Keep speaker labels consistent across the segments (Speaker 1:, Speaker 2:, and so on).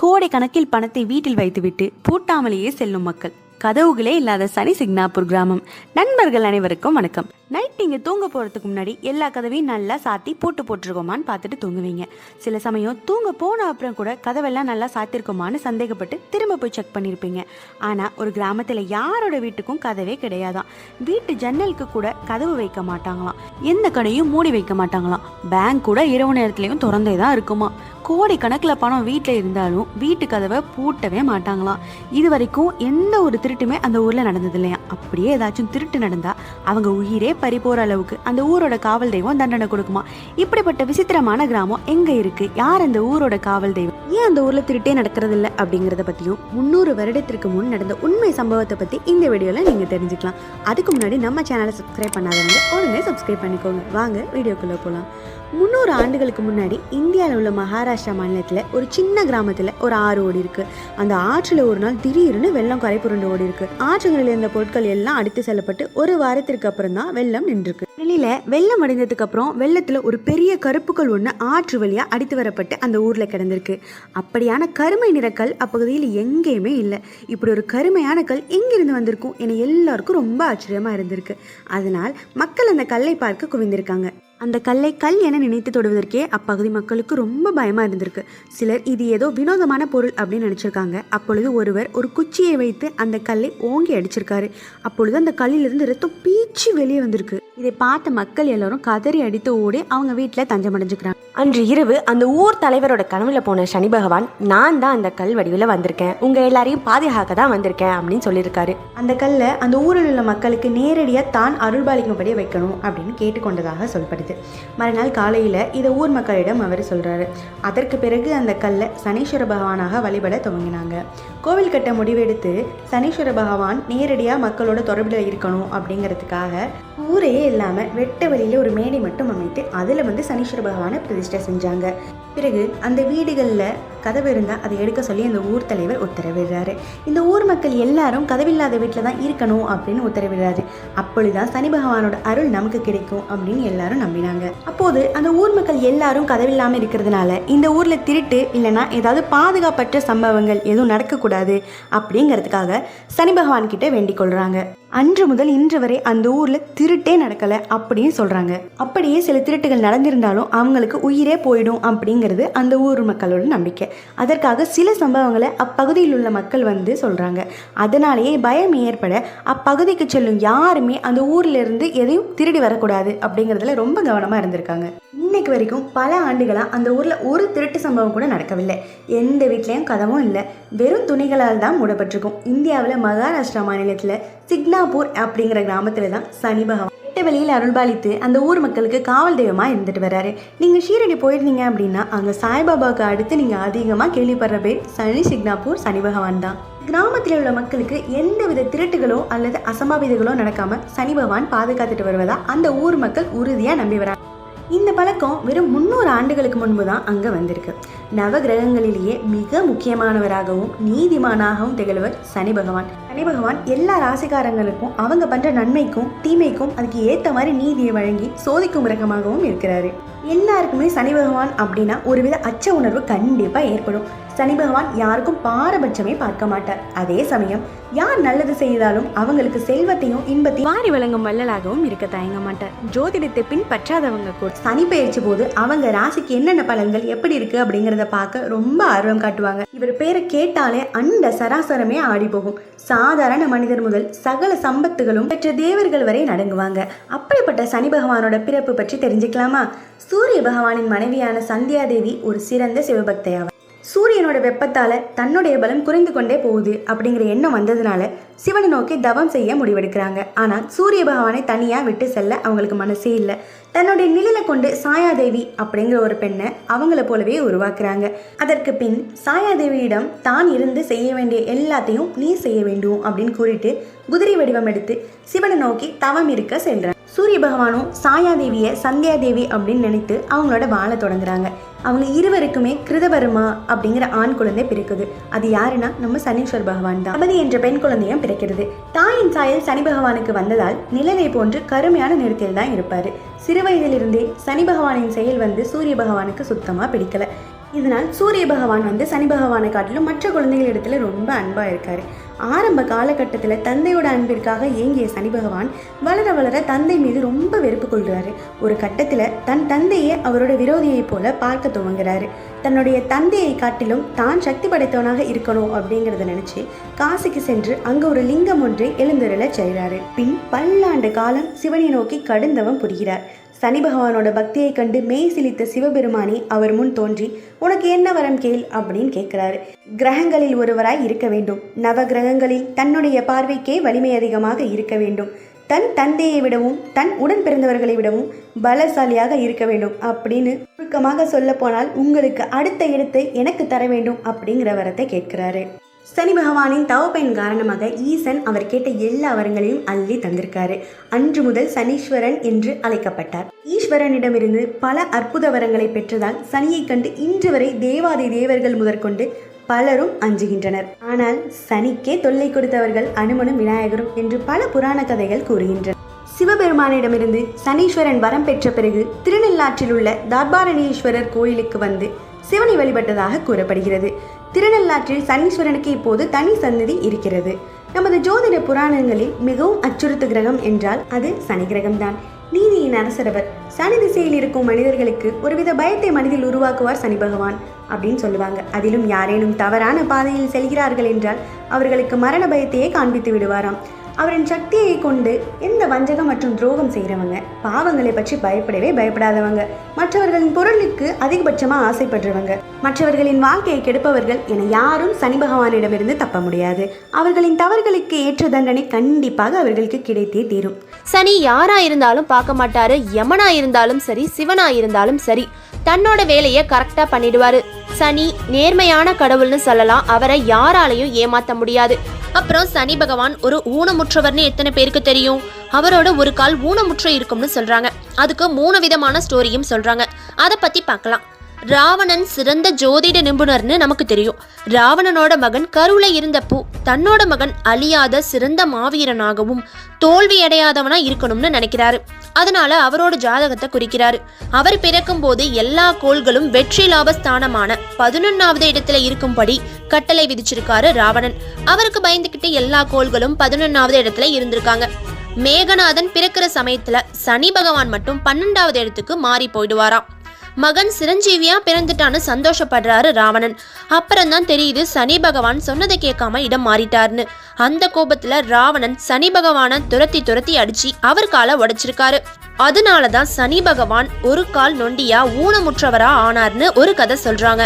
Speaker 1: கோடை கணக்கில் பணத்தை வீட்டில் வைத்துவிட்டு பூட்டாமலேயே செல்லும் மக்கள். கதவுகளே இல்லாத சனி சிக்னாப்பூர் கிராமம். நண்பர்கள் அனைவருக்கும் வணக்கம். நைட் நீங்கள் தூங்க போகிறதுக்கு முன்னாடி எல்லா கதவையும் நல்லா சாத்தி போட்டு போட்டிருக்கோமான்னு பார்த்துட்டு தூங்குவீங்க. சில சமயம் தூங்க போன அப்புறம் கூட கதவெல்லாம் நல்லா சாத்திருக்கோமான்னு சந்தேகப்பட்டு திரும்ப போய் செக் பண்ணியிருப்பீங்க ஆனால் ஒரு கிராமத்தில் யாரோட வீட்டுக்கும் கதவே கிடையாதான் வீட்டு ஜன்னலுக்கு கூட கதவு வைக்க மாட்டாங்களாம். எந்த கடையும் மூடி வைக்க மாட்டாங்களாம். பேங்க் கூட இரவு நேரத்துலையும் திறந்தே தான் இருக்குமா கோடி கணக்கில் பணம் வீட்டில் இருந்தாலும் வீட்டு கதவை பூட்டவே மாட்டாங்களாம். இது வரைக்கும் எந்த ஒரு திருட்டுமே அந்த ஊரில் நடந்தது இல்லையா அப்படியே ஏதாச்சும் திருட்டு நடந்தால் அவங்க உயிரே பறி போகிற அளவுக்கு அந்த ஊரோட காவல் தெய்வம் தண்டனை கொடுக்குமா? இப்படிப்பட்ட விசித்திரமான கிராமம் எங்கே இருக்குது யார் அந்த ஊரோட காவல் தெய்வம்? ஏன் அந்த ஊரில் திருட்டே நடக்கிறது அப்படிங்கிறத பற்றியும் முந்நூறு வருடத்திற்கு முன் நடந்த உண்மை சம்பவத்தை பற்றி இந்த வீடியோவில் நீங்கள் தெரிஞ்சுக்கலாம். அதுக்கு முன்னாடி நம்ம சேனலை சப்ஸ்கிரைப் பண்ணாதவங்க உடனே சப்ஸ்கிரைப் பண்ணிக்கோங்க. வாங்க வீடியோக்குள்ளே போகலாம் முந்நூறு ஆண்டுகளுக்கு முன்னாடி இந்தியாவில் உள்ள மகாராஷ்டிரா மாநிலத்தில் ஒரு சின்ன கிராமத்தில் ஒரு ஆறு ஓடி இருக்கு. அந்த ஆற்றில் ஒரு நாள் திடீர்னு வெள்ளம் கரை புரண்டு ஓடி இருக்கு. ஆற்றுகளில் இருந்த பொருட்கள் எல்லாம் அடித்து செல்லப்பட்டு ஒரு வாரத்திற்கு அப்புறம் தான் வெள்ளம் நின்றுருக்கு. வெளியில வெள்ளம் அடைந்ததுக்கு அப்புறம் வெள்ளத்துல ஒரு பெரிய கருப்புக்கள் ஒன்று ஆற்று வழியா அடித்து வரப்பட்டு அந்த ஊர்ல கிடந்திருக்கு. அப்படியான கருமை நிறக்கல் அப்பகுதியில் எங்கேயுமே இல்லை. இப்படி ஒரு கருமையான கல் எங்கிருந்து வந்திருக்கும் என எல்லாருக்கும் ரொம்ப ஆச்சரியமா இருந்திருக்கு. அதனால் மக்கள் அந்த கல்லை பார்க்க குவிந்திருக்காங்க. அந்த கல்லை கல் என நினைத்து தொடுவதற்கே அப்பகுதி மக்களுக்கு ரொம்ப பயமாக இருந்திருக்கு. சிலர் இது ஏதோ வினோதமான பொருள் அப்படின்னு நினச்சிருக்காங்க. அப்பொழுது ஒருவர் ஒரு குச்சியை வைத்து அந்த கல்லை ஓங்கி அடிச்சிருக்காரு. அப்பொழுது அந்த கல்லிலிருந்து ரத்தம் பீச்சு வெளியே வந்திருக்கு. இதை பார்த்த மக்கள் எல்லாரும் கதறி அடித்து ஓடி அவங்க வீட்டில் தஞ்சம் அடைஞ்சுக்கிறாங்க.
Speaker 2: அன்று இரவு அந்த ஊர் தலைவரோட கனவுல போன சனி பகவான் நான் தான் அந்த கல் வடிவில் வந்திருக்கேன். உங்க எல்லாரையும் பாதுகாக்க தான் வந்திருக்கேன் அப்படின்னு சொல்லியிருக்காரு.
Speaker 1: அந்த கல்லை அந்த ஊரில் உள்ள மக்களுக்கு நேரடியாக தான் அருள்பாலிக்கும்படி வைக்கணும் அப்படின்னு கேட்டுக்கொண்டதாக சொல்லப்படுது. மறுநாள் காலையில் இதை ஊர் மக்களிடம் அவர் சொல்கிறாரு அதற்கு பிறகு அந்த கல்லை சனீஸ்வர பகவானாக வழிபட துவங்கினாங்க. கோவில் கட்ட முடிவெடுத்து சனீஸ்வர பகவான் நேரடியாக மக்களோட தொடர்பில் இருக்கணும் அப்படிங்கிறதுக்காக ஊரையே இல்லாமல் வெட்ட வெளியில் ஒரு மேடை மட்டும் அமைத்து அதில் வந்து சனீஸ்வர பகவானை பிரதிஷ்டை செஞ்சாங்க. பிறகு அந்த வீடுகளில் கதவு இருந்தால் அதை எடுக்க சொல்லி அந்த ஊர் தலைவர் உத்தரவிடுறாரு. இந்த ஊர் மக்கள் எல்லாரும் கதவில்லாத வீட்டில் தான் இருக்கணும் அப்படின்னு உத்தரவிடுறாரு. அப்பொழுதுதான் சனி பகவானோட அருள் நமக்கு கிடைக்கும் அப்படின்னு எல்லாரும் நம்பினாங்க. அப்போது அந்த ஊர் மக்கள் எல்லாரும் கதவில்லாமல் இருக்கிறதுனால இந்த ஊரில் திருட்டு இல்லைன்னா ஏதாவது பாதுகாப்பற்ற சம்பவங்கள் எதுவும் நடக்கக்கூடாது அப்படிங்கிறதுக்காக சனி பகவான் கிட்ட வேண்டிக் கொள்கிறாங்க அன்று முதல் இன்று வரை அந்த ஊரில் திருட்டே நடக்கலை அப்படின்னு சொல்கிறாங்க அப்படியே சில திருட்டுகள் நடந்திருந்தாலும் அவங்களுக்கு உயிரே போயிடும் அப்படிங்கிறது அந்த ஊர் மக்களோட நம்பிக்கை. அதற்காக சில சம்பவங்களை அப்பகுதியில் உள்ள மக்கள் வந்து சொல்கிறாங்க அதனாலேயே பயம் ஏற்பட அப்பகுதிக்கு செல்லும் யாருமே அந்த ஊர்ல இருந்து எதையும் திருடி வரக்கூடாது அப்படிங்கிறதுல ரொம்ப கவனமாக இருந்திருக்காங்க. இன்னைக்கு வரைக்கும் பல ஆண்டுகளாக அந்த ஊரில் ஒரு திருட்டு சம்பவம் கூட நடக்கவில்லை. எந்த வீட்லேயும் கதவும் இல்லை. வெறும் துணிகளால் தான் மூடப்பட்டிருக்கும். இந்தியாவில் மகாராஷ்டிரா மாநிலத்தில் சிக்னாபூர் அப்படிங்கிற கிராமத்தில் தான் சனி பகவான் எட்டு வெளியில் அருள்பாலித்து அந்த ஊர் மக்களுக்கு காவல் தெய்வமாக இருந்துட்டு வர்றாரு. நீங்கள் ஷீரடி போயிருந்தீங்க அப்படின்னா அங்கே சாய்பாபாவுக்கு அடுத்து நீங்கள் அதிகமாக கேள்விப்படுற பேர் சனி சிக்னாப்பூர் சனி பகவான் தான். கிராமத்தில் உள்ள மக்களுக்கு எந்தவித திருட்டுகளோ அல்லது அசம்பாவிதங்களோ நடக்காம சனி பகவான் பாதுகாத்துட்டு வருவதா அந்த ஊர் மக்கள் உறுதியாக நம்பி வராங்க. இந்த பழக்கம் வெறும் முந்நூறு ஆண்டுகளுக்கு முன்பு தான் அங்கே வந்திருக்கு. நவ கிரகங்களிலேயே மிக முக்கியமானவராகவும் நீதிமானாகவும் திகழ்வர் சனி பகவான். சனி பகவான் எல்லா ராசிக்காரங்களுக்கும் அவங்க பண்ணுற நன்மைக்கும் தீமைக்கும் அதுக்கு ஏற்ற மாதிரி நீதியை வழங்கி சோதிக்கும் கிரகமாகவும் இருக்கிறாரு. எல்லாருக்குமே சனி பகவான் அப்படின்னா ஒருவித அச்ச உணர்வு கண்டிப்பாக ஏற்படும். சனி பகவான் யாருக்கும் பாரபட்சமே பார்க்க மாட்டார். அதே சமயம் யார் நல்லது செய்தாலும் அவங்களுக்கு செல்வத்தையும் இன்பத்தையும் வாரி வழங்கும் வள்ளலாகவும் இருக்க தயங்க மாட்டார். ஜோதிடத்தை பின்பற்றாதவங்க கூட. சனி பயிற்சி போது அவங்க ராசிக்கு என்னென்ன பலன்கள் எப்படி இருக்கு அப்படிங்கிறத பார்க்க ரொம்ப ஆர்வம் காட்டுவாங்க. இவர் பேரை கேட்டாலே அண்ட சராசரமே ஆடி போகும் சாதாரண மனிதர் முதல் சகல சம்பத்துகளும் பெற்ற தேவர்கள் வரை நடங்குவாங்க. அப்படிப்பட்ட சனி பகவானோட பிறப்பு பற்றி தெரிஞ்சுக்கலாமா? சூரிய பகவானின் மனைவியான சந்தியா தேவி ஒரு சிறந்த சிவபக்தை அவர் சூரியனோட வெப்பத்தால் தன்னுடைய பலம் குறைந்து கொண்டே போகுது அப்படிங்கிற எண்ணம் வந்ததுனால சிவனை நோக்கி தவம் செய்ய முடிவெடுக்கிறாங்க. ஆனால் சூரிய பகவானை தனியாக விட்டு செல்ல அவங்களுக்கு மனசே இல்லை. தன்னுடைய நிழல கொண்டு சாயாதேவி அப்படிங்கிற ஒரு பெண்ணை அவங்கள போலவே உருவாக்குறாங்க. அதற்கு பின் சாயாதேவியிடம் தான் இருந்து செய்ய வேண்டிய எல்லாத்தையும் நீ செய்ய வேண்டும் அப்படின்னு கூறிட்டு குதிரை வடிவம் எடுத்து சிவனை நோக்கி தவம் இருக்க செல்றாங்க. சூரிய பகவானும் சாயாதேவியை சந்தியாதேவி அப்படின்னு நினைத்து அவங்களோட வாழ தொடங்குறாங்க. அவங்க இருவருக்குமே கிருதவர்மா அப்படிங்கிற ஆண் குழந்தை பிறக்குது. அது யாருன்னா நம்ம சனீஸ்வர் பகவான் தான். அபதி என்ற பெண் குழந்தையும் பிறக்கிறது. தாயின் சாயல் சனி பகவானுக்கு வந்ததால் நிழலை போன்று கருமையான நிறத்தில் தான் இருப்பாரு. சிறுவயதிலிருந்தே சனி பகவானின் செயல் வந்து சூரிய பகவானுக்கு சுத்தமா பிடிக்கல. இதனால் சூரிய பகவான் வந்து சனி பகவானை காட்டிலும் மற்ற குழந்தைகளிடத்துல ரொம்ப அன்பாக இருக்காரு. ஆரம்ப காலகட்டத்தில் தந்தையோட அன்பிற்காக ஏங்கிய சனி பகவான் வளர வளர தந்தை மீது ரொம்ப வெறுப்பு கொள்கிறாரு ஒரு கட்டத்தில் தன் தந்தையை அவரோட விரோதியைப் போல பார்க்க துவங்குறாரு. தன்னுடைய தந்தையை காட்டிலும் தான் சக்தி படைத்தவனாக இருக்கணும் அப்படிங்கிறத நினச்சி காசிக்கு சென்று அங்கே ஒரு லிங்கம் ஒன்றை எழுந்தருளச் செய்கிறாரு பின் பல்லாண்டு காலம் சிவனை நோக்கி கடுந்தவம் புரிகிறார். சனி பகவானோட பக்தியை கண்டு மெய் சிலித்த சிவபெருமானி அவர் முன் தோன்றி உனக்கு என்ன வரம் கேள் அப்படின்னு கேட்கிறாரு. கிரகங்களில் ஒருவராய் இருக்க வேண்டும். நவ கிரகங்களில் தன்னுடைய பார்வைக்கே வலிமை அதிகமாக இருக்க வேண்டும். தன் தந்தையை விடவும் தன் உடன் பிறந்தவர்களை விடவும் பலசாலியாக இருக்க வேண்டும் அப்படின்னு சுருக்கமாக சொல்ல போனால் உங்களுக்கு அடுத்த இடத்தை எனக்கு தர வேண்டும் அப்படிங்கிற வரத்தை கேட்கிறாரு. சனி பகவானின் தவப்பயன் காரணமாக ஈசன் அவர் கேட்ட எல்லா வரங்களையும் அள்ளி தந்திருக்காரு. அன்று முதல் சனீஸ்வரன் என்று அழைக்கப்பட்டார். ஈஸ்வரனிடமிருந்து பல அற்புத வரங்களை பெற்றதால் சனியை கண்டு இன்று வரை தேவாதி தேவர்கள் முதற்கொண்டு பலரும் அஞ்சுகின்றனர். ஆனால் சனிக்கே தொல்லை கொடுத்தவர்கள் அனுமனும் விநாயகரும் என்று பல புராண கதைகள் கூறுகின்றன. சிவபெருமானிடமிருந்து சனீஸ்வரன் வரம் பெற்ற பிறகு திருநெல்லாற்றில் உள்ள தார்பாரணீஸ்வரர் கோயிலுக்கு வந்து சிவனை வழிபட்டதாக கூறப்படுகிறது. திருநள்ளாற்றில் சனீஸ்வரனுக்கு இப்போது தனி சந்நிதி இருக்கிறது. நமது ஜோதிட புராணங்களில் மிகவும் அச்சுறுத்து கிரகம் என்றால் அது சனி கிரகம்தான். நீதியின் அரசரவர் சனி திசையில் இருக்கும் மனிதர்களுக்கு ஒருவித பயத்தை மனதில் உருவாக்குவார் சனி பகவான் அப்படின்னு சொல்லுவாங்க. அதிலும் யாரேனும் தவறான பாதையில் செல்கிறார்கள் என்றால் அவர்களுக்கு மரண பயத்தையே காண்பித்து விடுவாராம். அவரின் சக்தியை கொண்டு எந்த வஞ்சகம் மற்றும் துரோகம் செய்கிறவங்க பாவங்களை பற்றி பயப்படவே பயப்படாதவங்க. மற்றவர்களின் பொருளுக்கு அதிகபட்சமாக ஆசைப்படுறவங்க. மற்றவர்களின் வாழ்க்கையை கெடுப்பவர்கள் என யாரும் சனி பகவானிடமிருந்து தப்ப முடியாது. அவர்களின் தவறுகளுக்கு ஏற்ற தண்டனை கண்டிப்பாக அவர்களுக்கு கிடைத்தே தீரும்.
Speaker 3: சனி யாரா இருந்தாலும் பார்க்க மாட்டாரு. யமனா இருந்தாலும் சரி சிவனா இருந்தாலும் சரி. தன்னோட வேலையை கரெக்டா பண்ணிடுவாரு. சனி நேர்மையான கடவுள்னு சொல்லலாம். அவரை யாராலையும் ஏமாத்த முடியாது. அப்புறம் சனி பகவான் ஒரு ஊனமுற்றவர்னு எத்தனை பேருக்கு தெரியும்? அவரோட ஒரு கால் ஊனமுற்ற இருக்கும்னு சொல்றாங்க. அதுக்கு மூணு விதமான ஸ்டோரியும் சொல்றாங்க. அதை பத்தி பார்க்கலாம். ராவணன் சிறந்த ஜோதிட நிபுணர்னு நமக்கு தெரியும். ராவணனோட மகன் கருவுல இருந்தப்போ தன்னோட மகன் அழியாத சிறந்த மாவீரனாகவும் தோல்வி அடையாதவனா இருக்கணும்னு நினைக்கிறாரு. அதனால அவரோட ஜாதகத்தை குறிக்கிறாரு. அவர் பிறக்கும் போது எல்லா கோள்களும் வெற்றி லாபஸ்தானமான பதினொன்னாவது இடத்துல இருக்கும்படி கட்டளை விதிச்சிருக்காரு ராவணன். அவருக்கு பயந்துகிட்டு எல்லா கோள்களும் பதினொன்னாவது இடத்துல இருந்திருக்காங்க. மேகநாதன் பிறக்கிற சமயத்துல சனி பகவான் மட்டும் பன்னெண்டாவது இடத்துக்கு மாறி போயிடுவாராம். மகன் சிரஞ்சீவியா பிறந்துட்டான்னு சந்தோஷப்படுறாரு ராவணன். அப்புறம் தான் தெரியுது சனி பகவான் சொன்னதை கேட்காம இடம் மாறிட்டாருன்னு. அந்த கோபத்துல ராவணன் சனி பகவானை துரத்தி துரத்தி அடிச்சு அவர் காலை உடைச்சிருக்காரு. அதனாலதான் சனி பகவான் ஒரு கால் நொண்டியா ஊனமுற்றவரா ஆனார்னு ஒரு கதை சொல்றாங்க.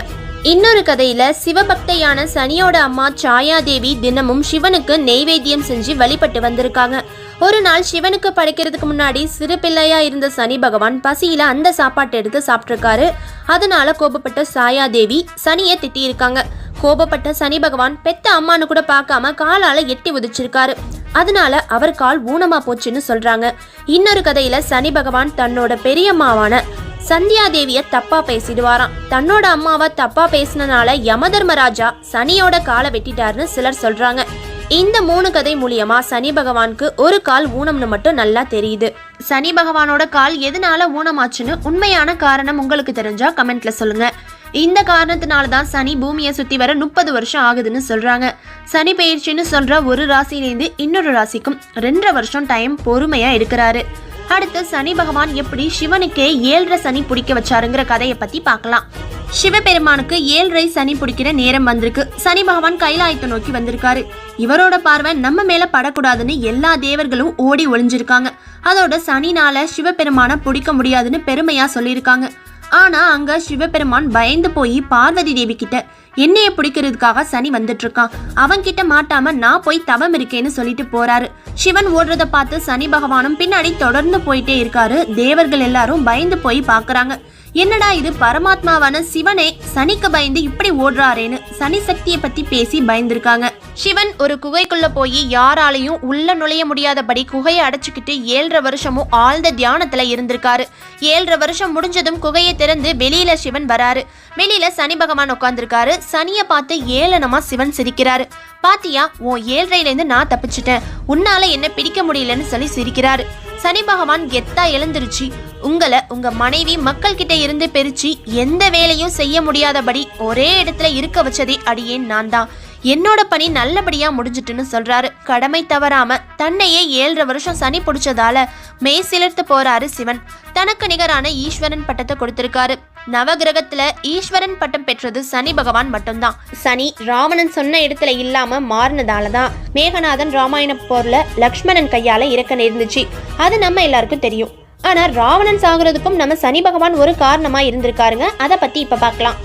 Speaker 3: இன்னொரு கதையில சிவபக்தையான சனியோட அம்மா சாயாதேவி தினமும் சிவனுக்கு நெய்வேத்தியம் செஞ்சு வழிபட்டு வந்திருக்காங்க. ஒரு நாள் சிவனுக்கு படைக்கிறதுக்கு முன்னாடி சிறு பிள்ளையா இருந்த சனி பகவான் பசியில அந்த சாப்பாட்டை எடுத்து சாப்பிட்டிருக்காரு. அதனால கோபப்பட்ட சாயாதேவி சனியை திட்டியிருக்காங்க. கோபப்பட்ட சனி பகவான் பெத்த அம்மானு கூட பார்க்காம காலால எட்டி உதிச்சிருக்காரு. அதனால அவர் கால் ஊனமா போச்சுன்னு சொல்றாங்க. இன்னொரு கதையில சனி பகவான் தன்னோட பெரியம்மாவான சந்தியாதேவிய தப்பா பேசிடுவாராம். தன்னோட அம்மாவை தப்பா பேசினனால யமதர்மராஜா சனியோட காலை வெட்டிட்டாருன்னு சிலர் சொல்றாங்க. இந்த மூணு கதை மூலியமா சனி பகவானுக்கு ஒரு கால் ஊனம்னு மட்டும் நல்லா தெரியுது. சனி பகவானோட கால் எதனால ஊனமாச்சுன்னு உண்மையான காரணம் உங்களுக்கு தெரிஞ்சா கமெண்ட்ல சொல்லுங்க. இந்த காரணத்தினால தான் சனி பூமியை சுத்தி வர முப்பது வருஷம் ஆகுதுன்னு சொல்றாங்க. சனி பயிற்சின்னு சொல்ற ஒரு ராசியிலேருந்து இன்னொரு ராசிக்கும் ரெண்டரை வருஷம் டைம் பொறுமையா இருக்கிறாரு. அடுத்து சனி பகவான் எப்படி சிவனுக்கே ஏழரை சனி பிடிக்க வச்சாருங்கிற கதையை பத்தி பார்க்கலாம். சிவபெருமானுக்கு ஏழரை சனி பிடிக்கிற நேரம் வந்திருக்கு. சனி பகவான் கைலாயத்தை நோக்கி வந்திருக்காரு. இவரோட பார்வை நம்ம மேல படக்கூடாதுன்னு எல்லா தேவர்களும் ஓடி ஒளிஞ்சிருக்காங்க. அதோட சனினால சிவபெருமானை பிடிக்க முடியாதுன்னு பெருமையா சொல்லியிருக்காங்க. ஆனா அங்க சிவபெருமான் பயந்து போய் பார்வதி தேவி கிட்ட என்னைய பிடிக்கிறதுக்காக சனி வந்துட்டு இருக்கான் அவன் கிட்ட மாட்டாம நான் போய் தவம் இருக்கேன்னு சொல்லிட்டு போறாரு. சிவன் ஓடுறத பார்த்து சனி பகவானும் பின்னாடி தொடர்ந்து போயிட்டே இருக்காரு. தேவர்கள் எல்லாரும் பயந்து போய் பாக்குறாங்க என்னடா இது? பரமாத்மாவான சிவனே சனிக்கு பயந்து இப்படி ஓடுறாரேன்னு சனி சக்தியை பத்தி பேசி பயந்திருக்காங்க. சிவன் ஒரு குகைக்குள்ள போய் யாராலையும் உள்ள நுழைய முடியாதபடி குகையை அடைச்சுக்கிட்டு ஏழரை வருஷமும் ஆழ்ந்த தியானத்துல இருந்திருக்காரு. ஏழரை வருஷம் முடிஞ்சதும் குகையை திறந்து வெளியில சிவன் வராரு. வெளியில சனி பகவான் உட்காந்துருக்காரு சனியை பார்த்து ஏளனமா சிவன் சிரிக்கிறாரு. பாத்தியா உன் ஏழ்றையிலேருந்து நான் தப்பிச்சிட்டேன். உன்னால என்ன பிடிக்க முடியலன்னு சொல்லி சிரிக்கிறாரு. சனி பகவான் கெத்தா எழுந்திருச்சு. உங்களை உங்க மனைவி மக்கள் கிட்ட இருந்து பிரிச்சு எந்த வேலையும் செய்ய முடியாதபடி ஒரே இடத்துல இருக்க வச்சதே அடியேன் நான் தான் என்னோட பணி நல்லபடியா முடிஞ்சிட்டுன்னு சொல்றாரு. கடமை தவறாம தன்னையே ஏழரை வருஷம் சனி பிடிச்சதால மெய் சிலிர்த்து போறாரு சிவன். தனக்கு நிகரான ஈஸ்வரன் பட்டத்தை கொடுத்திருக்காரு. நவகிரகத்துல ஈஸ்வரன் பட்டம் பெற்றது சனி பகவான் மட்டும்தான். சனி ராவணன் சொன்ன இடத்துல இல்லாம மாறினதால தான் மேகநாதன் ராமாயண போர்ல லக்ஷ்மணன் கையால இறக்க நேர்ந்துச்சு. அது நம்ம எல்லாருக்கும் தெரியும். ஆனா ராவணன் சாகுறதுக்கும் நம்ம சனி பகவான் ஒரு காரணமா இருந்திருக்காருங்க. அதை பத்தி இப்ப பார்க்கலாம்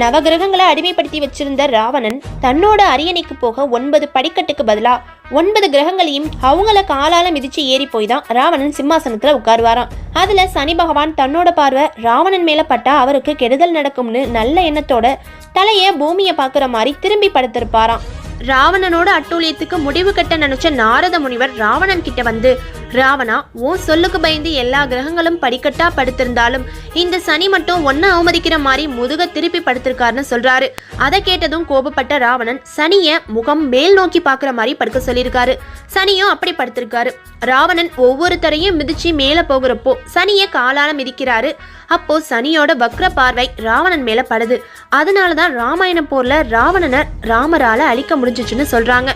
Speaker 3: நவகிரகங்களை அடிமைப்படுத்தி வச்சிருந்த ராவணன் தன்னோட அரியணைக்கு போக ஒன்பது படிக்கட்டுக்கு பதிலா ஒன்பது கிரகங்களையும் அவங்கள காலால மிதிச்சு ஏறி போய் தான் ராவணன் சிம்மாசனத்துல உட்காருவாராம். அதுல சனி பகவான் தன்னோட பார்வை ராவணன் மேல பட்டா அவருக்கு கெடுதல் நடக்கும்னு நல்ல எண்ணத்தோட தலைய பூமியை பாக்குற மாதிரி திரும்பி படுத்திருப்பாராம். ராவணனோட அட்டூழியத்துக்கு முடிவு கட்ட நினைச்ச நாரத முனிவர் ராவணன் கிட்ட வந்து ராவணா உன் சொல்லுக்கு பயந்து எல்லா கிரகங்களும் படிக்கட்டா படுத்திருந்தாலும் இந்த சனி மட்டும் ஒன்ன அவமதிக்கிற மாதிரி முதுக திருப்பி படுத்திருக்காருன்னு சொல்றாரு. அதை கேட்டதும் கோபப்பட்ட ராவணன் சனிய முகம் மேல் நோக்கி பார்க்குற மாதிரி படுக்க சொல்லியிருக்காரு. சனியும் அப்படி படுத்திருக்காரு. ராவணன் ஒவ்வொருத்தரையும் மிதிச்சு மேல போகிறப்போ சனிய காலால மிதிக்கிறாரு. அப்போ சனியோட வக்ர பார்வை ராவணன் மேல படுது. அதனாலதான் ராமாயண போர்ல ராவணனை ராமரால அழிக்க முடிஞ்சிச்சுன்னு சொல்றாங்க.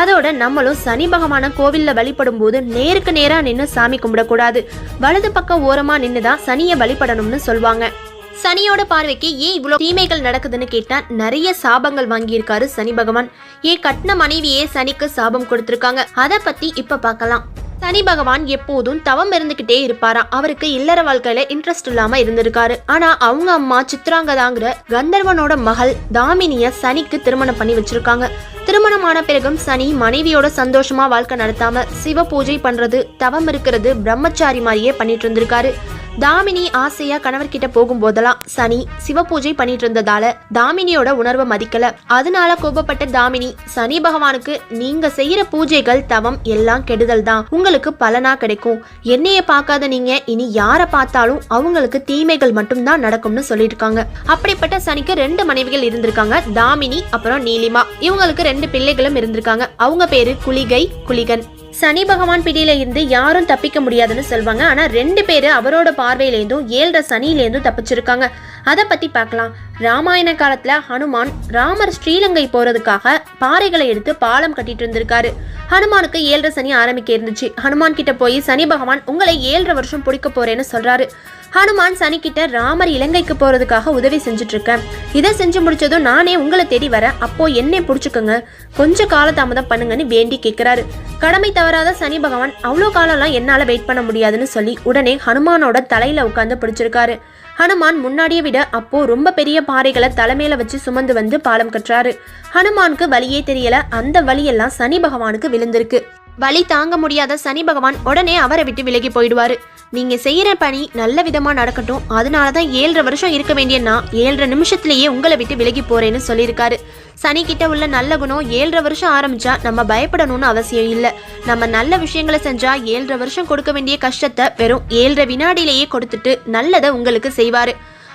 Speaker 3: அதோட நம்மளும் சனி பகவான கோவில்ல வழிபடும் போது நேருக்கு நேரா நின்று சாமி கும்பிடக்கூடாது. வலது பக்கம் ஓரமா நின்று தான் சனியை வழிபடணும்னு சொல்லுவாங்க சனியோட பார்வைக்கு ஏன் இவ்வளோ தீமைகள் நடக்குதுன்னு கேட்டா நிறைய சாபங்கள் வாங்கியிருக்காரு சனி பகவான். ஏன் கட்டின மனைவியே சனிக்கு சாபம் கொடுத்துருக்காங்க. அதை பத்தி இப்ப பார்க்கலாம். சனி பகவான் எப்போதும் தவம் இருந்துகிட்டே இருப்பாராம் அவருக்கு இல்லற வாழ்க்கையில இன்ட்ரெஸ்ட் இல்லாம இருந்திருக்காரு. ஆனா அவங்க அம்மா சித்ராங்கதாங்கிற கந்தர்வனோட மகள் தாமினிய சனிக்கு திருமணம் பண்ணி வச்சிருக்காங்க. திருமணமான பிறகும் சனி மனைவியோட சந்தோஷமா வாழ்க்கை நடத்தாம சிவ பூஜை பண்றது தவம் இருக்கிறது பிரம்மச்சாரி மாதிரியே பண்ணிட்டு இருந்திருக்காரு. தாமினி ஆசையா கணவர்கிட்ட போகும்போதெல்லாம் சனி சிவ பூஜை பண்ணிட்டு இருந்ததால தாமினியோட உணர்வை மதிக்கல. அதனால கோபப்பட்ட தாமினி சனி பகவானுக்கு நீங்க செய்யற பூஜைகள் தவம் எல்லாம் கெடுதல் தான். உங்களுக்கு பலனா கிடைக்கும். என்னைய பார்க்காத நீங்க இனி யார பார்த்தாலும் அவங்களுக்கு தீமைகள் மட்டும்தான் நடக்கும்னு சொல்லியிருக்காங்க அப்படிப்பட்ட சனிக்கு ரெண்டு மனைவிகள் இருந்திருக்காங்க. தாமினி அப்புறம் நீலிமா. இவங்களுக்கு ரெண்டு பிள்ளைகளும் இருந்திருக்காங்க. அவங்க பேரு குளிகை குளிகன். சனி பகவான் பிடியில இருந்து யாரும் தப்பிக்க முடியாதுன்னு சொல்லுவாங்க ஆனா ரெண்டு பேரு அவரோட பார்வையிலேருந்தும் ஏழரை சனியிலேருந்தும் தப்பிச்சிருக்காங்க. அதை பற்றி பார்க்கலாம். ராமாயண காலத்தில் ஹனுமான் ராமர் ஸ்ரீலங்கை போகிறதுக்காக பாறைகளை எடுத்து பாலம் கட்டிட்டு இருந்திருக்காரு. ஹனுமானுக்கு ஏழரை சனி ஆரம்பிக்க இருந்துச்சு. ஹனுமான் கிட்ட போய் சனி பகவான் உங்களை ஏழரை வருஷம் பிடிக்க போறேன்னு சொல்றாரு. ஹனுமான் சனி கிட்ட ராமர் இலங்கைக்கு போறதுக்காக உதவி செஞ்சுட்டு இருக்கேன் இதை செஞ்சு முடிச்சதும் நானே உங்களை தேடி வரேன். அப்போ என்னை பிடிச்சிக்கோங்க. கொஞ்சம் காலதாமதம் பண்ணுங்கன்னு வேண்டி கேட்கிறாரு கடமை தவறாத சனி பகவான் அவ்வளோ காலம்லாம் என்னால் வெயிட் பண்ண முடியாதுன்னு சொல்லி உடனே ஹனுமானோட தலையில உட்காந்து பிடிச்சிருக்காரு. ஹனுமான் முன்னாடியை விட அப்போ ரொம்ப பெரிய பாறைகளை தலைமையில வச்சு சுமந்து வந்து பாலம் கட்டுறாரு. ஹனுமானுக்கு வழியே தெரியல அந்த வழியெல்லாம் சனி பகவானுக்கு விழுந்திருக்கு. வழி தாங்க முடியாத சனி பகவான் உடனே அவரை விட்டு விலகி போயிடுவாரு. நீங்க செய்யற பணி நல்ல விதமா நடக்கட்டும். அதனால தான் ஏழரை வருஷம் இருக்க வேண்டிய நான் ஏழரை நிமிஷத்திலேயே உங்களை விட்டு விலகி போறேன்னு சொல்லியிருக்காரு. சனி கிட்ட உள்ள நல்ல குணம் ஏழரை வருஷம் ஆரம்பிச்சா நம்ம பயப்படணும்னு அவசியம் இல்லை. நம்ம நல்ல விஷயங்களை செஞ்சா ஏழரை வருஷம் கொடுக்க வேண்டிய கஷ்டத்தை வெறும் ஏழரை வினாடியிலேயே கொடுத்துட்டு நல்லதை உங்களுக்கு செய்வாரு.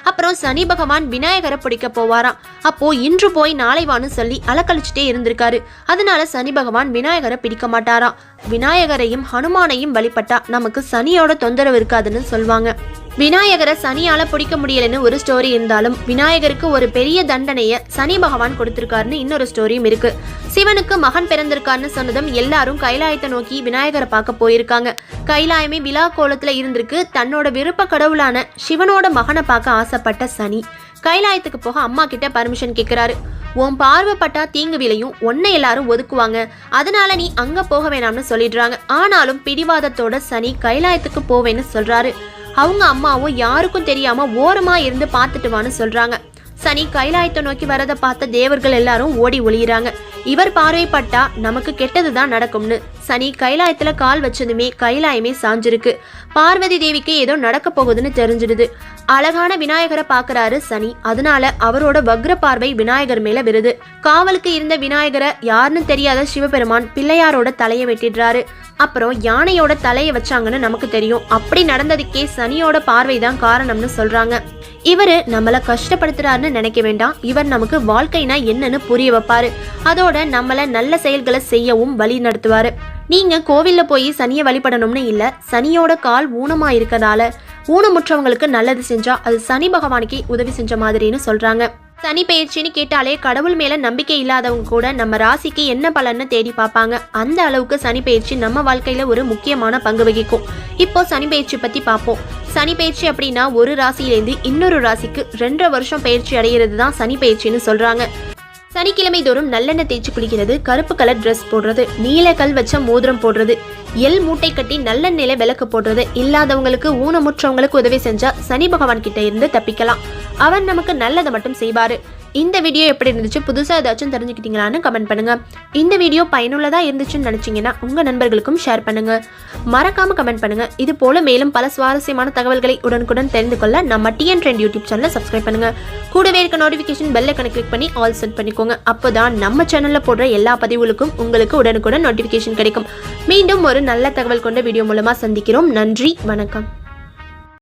Speaker 3: அப்புறம் சனி பகவான் விநாயகரை பிடிக்க போவாராம். அப்போ இன்று போய் நாளை வான்னு சொல்லி அலக்கழிச்சுட்டே இருந்திருக்காரு. அதனால சனி பகவான் விநாயகரை பிடிக்க மாட்டாராம். விநாயகரையும் ஹனுமானையும் வழிபட்டா நமக்கு சனியோட தொந்தரவு இருக்காதுன்னு சொல்லுவாங்க விநாயகரை சனியால பிடிக்க முடியலன்னு ஒரு ஸ்டோரி இருந்தாலும் விநாயகருக்கு ஒரு பெரிய தண்டனைய சனி பகவான் கொடுத்திருக்காருன்னு இன்னொரு ஸ்டோரியும் இருக்கு. சிவனுக்கு மகன் பிறந்திருக்காருன்னு சொன்னதும் எல்லாரும் கைலாயத்தை நோக்கி விநாயகரை பார்க்க போயிருக்காங்க. கைலாயமே விழா கோலத்துல இருந்திருக்கு. தன்னோட விருப்ப கடவுளான சிவனோட மகனை பார்க்க ஆசைப்பட்ட சனி. கைலாயத்துக்கு போக அம்மா கிட்ட பர்மிஷன் கேட்கிறாரு உன் பார்வைப்பட்டா தீங்கு விலையும் உன்னை எல்லாரும் ஒதுக்குவாங்க. அதனால நீ அங்க போக வேணாம்னு சொல்லிடுறாங்க. ஆனாலும் பிடிவாதத்தோட சனி கைலாயத்துக்கு போவேன்னு சொல்றாரு. அவங்க அம்மாவும் யாருக்கும் தெரியாம ஓரமா இருந்து பார்த்துட்டு வான்னு சொல்றாங்க. சனி கைலாயத்தை நோக்கி வரதை பார்த்த தேவர்கள் எல்லாரும் ஓடி ஒளியிறாங்க. இவர் பார்வைப்பட்டா நமக்கு கெட்டதுதான் நடக்கும்னு. சனி கைலாயத்துல கால் வச்சதுமே கைலாயமே சாஞ்சிருக்கு. பார்வதி தேவிக்கு ஏதோ நடக்க போகுதுன்னு தெரிஞ்சிடுது. அழகான விநாயகரை பார்க்கறாரு சனி. அதனால அவரோட வக்ர பார்வை விநாயகர் மேல விருது காவலுக்கு இருந்த விநாயகரை யாருன்னு தெரியாத சிவபெருமான் பிள்ளையாரோட தலையை வெட்டிடுறாரு. அப்புறம் யானையோட தலையை வச்சாங்கன்னு நமக்கு தெரியும். அப்படி நடந்ததுக்கே சனியோட பார்வை தான் காரணம்னு சொல்றாங்க. இவரு நம்மள கஷ்டப்படுத்துறாருன்னு நினைக்க வேண்டாம். இவர் நமக்கு வாழ்க்கைனா என்னன்னு புரிய வைப்பாரு. அதோட நம்மள நல்ல செயல்களை செய்யவும் வழி நடத்துவாரு. நீங்க கோவில்ல போய் சனியை வழிபடணும்னு இல்ல சனியோட கால் ஊனமா இருக்கதால ஊனமுற்றவங்களுக்கு நல்லது செஞ்சா அது சனி பகவானுக்கு உதவி செஞ்ச மாதிரின்னு சொல்றாங்க. சனி பயிற்சின்னு கேட்டாலே கடவுள் மேல நம்பிக்கை இல்லாதவங்க கூட நம்ம ராசிக்கு என்ன பலன்னு தேடி பார்ப்பாங்க அந்த அளவுக்கு சனி பயிற்சி நம்ம வாழ்க்கையில ஒரு முக்கியமான பங்கு வகிக்கும். இப்போ சனி பயிற்சி பத்தி பார்ப்போம் சனி பயிற்சி அப்படின்னா ஒரு ராசியிலேருந்து இன்னொரு ராசிக்கு ரெண்டரை வருஷம் பயிற்சி அடைகிறது தான் சனி பயிற்சின்னு சொல்றாங்க. சனிக்கிழமை தோறும் நல்லெண்ணெய் தேய்ச்சி குளிக்கிறது கருப்பு கலர் ட்ரெஸ் போடுறது நீல கல் வச்ச மோதிரம் போடுறது எல் மூட்டை கட்டி நல்லெண்ணெயில விளக்கு போடுறது. இல்லாதவங்களுக்கு ஊனமுற்றவங்களுக்கு உதவி செஞ்சா சனி பகவான் கிட்ட இருந்து தப்பிக்கலாம். அவர் நமக்கு நல்லதை மட்டும் செய்வாரு. இந்த வீடியோ எப்படி இருந்துச்சு புதுசாக ஏதாச்சும் தெரிஞ்சுக்கிட்டீங்களான்னு கமெண்ட் பண்ணுங்க. இந்த வீடியோ பயனுள்ளதாக இருந்துச்சுன்னு நினச்சிங்கன்னா உங்கள் நண்பர்களுக்கும் ஷேர் பண்ணுங்கள் மறக்காமல் கமெண்ட் பண்ணுங்கள் இது போல மேலும் பல சுவாரஸ்யமான தகவல்களை உடனுக்குடன் தெரிந்து கொள்ள நம்ம டிஎன் ட்ரெண்ட் யூடியூப் சேனலை சப்ஸ்கிரைப் பண்ணுங்கள் கூடவே இருக்க நோட்டிஃபிகேஷன் பெல் ஐக்கனை கிளிக் பண்ணி ஆல் செட் பண்ணிக்கோங்க. அப்போ தான் நம்ம சேனலில் போடுற எல்லா பதிவுகளுக்கும் உங்களுக்கு உடனுக்குடன் நோட்டிஃபிகேஷன் கிடைக்கும். மீண்டும் ஒரு நல்ல தகவல் கொண்ட வீடியோ மூலமாக சந்திக்கிறோம். நன்றி வணக்கம்.